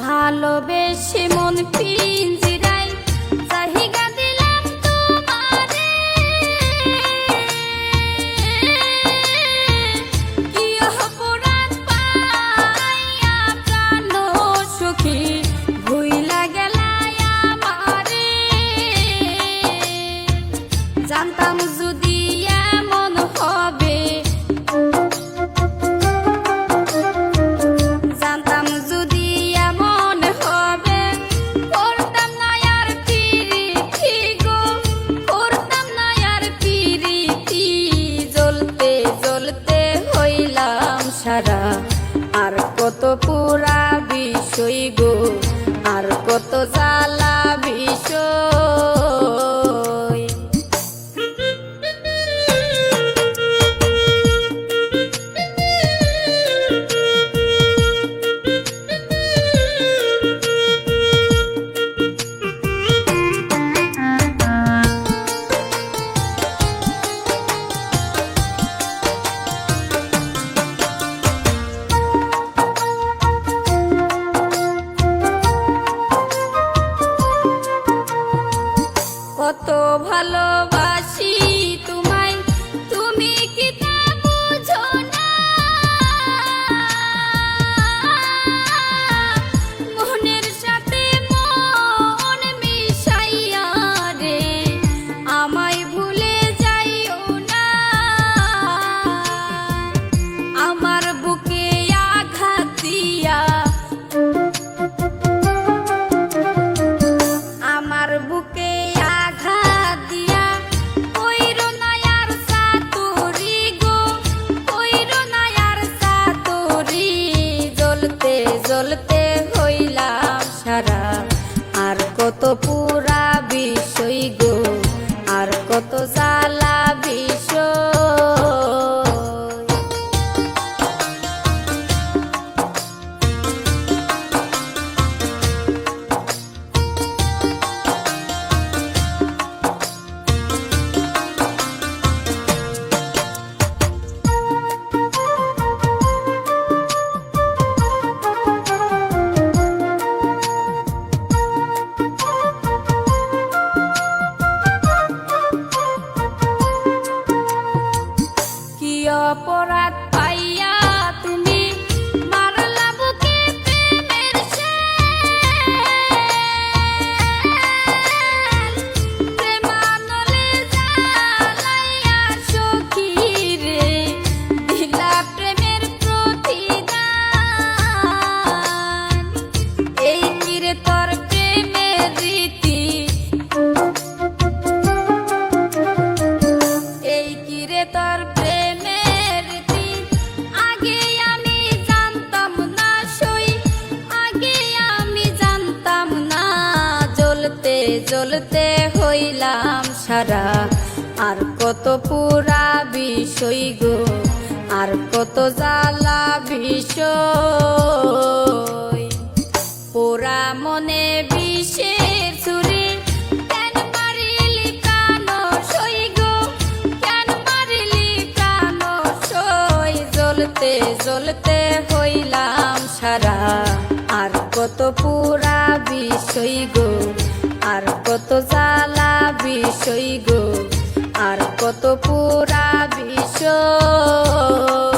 ভালোবেসে মন পিঞ্জ popurra corporate জ্বলতে হইলাম সারা। আর কত পুরা বিষয় গো, আর কত জ্বালা বিষয় পোড়া মনে বিষের ছুরি জ্বলতে জ্বলতে হইলাম সারা, আর কত পুরা বিষয় গো কত জালা বিষয় গো আর কত পুরা বিষয়।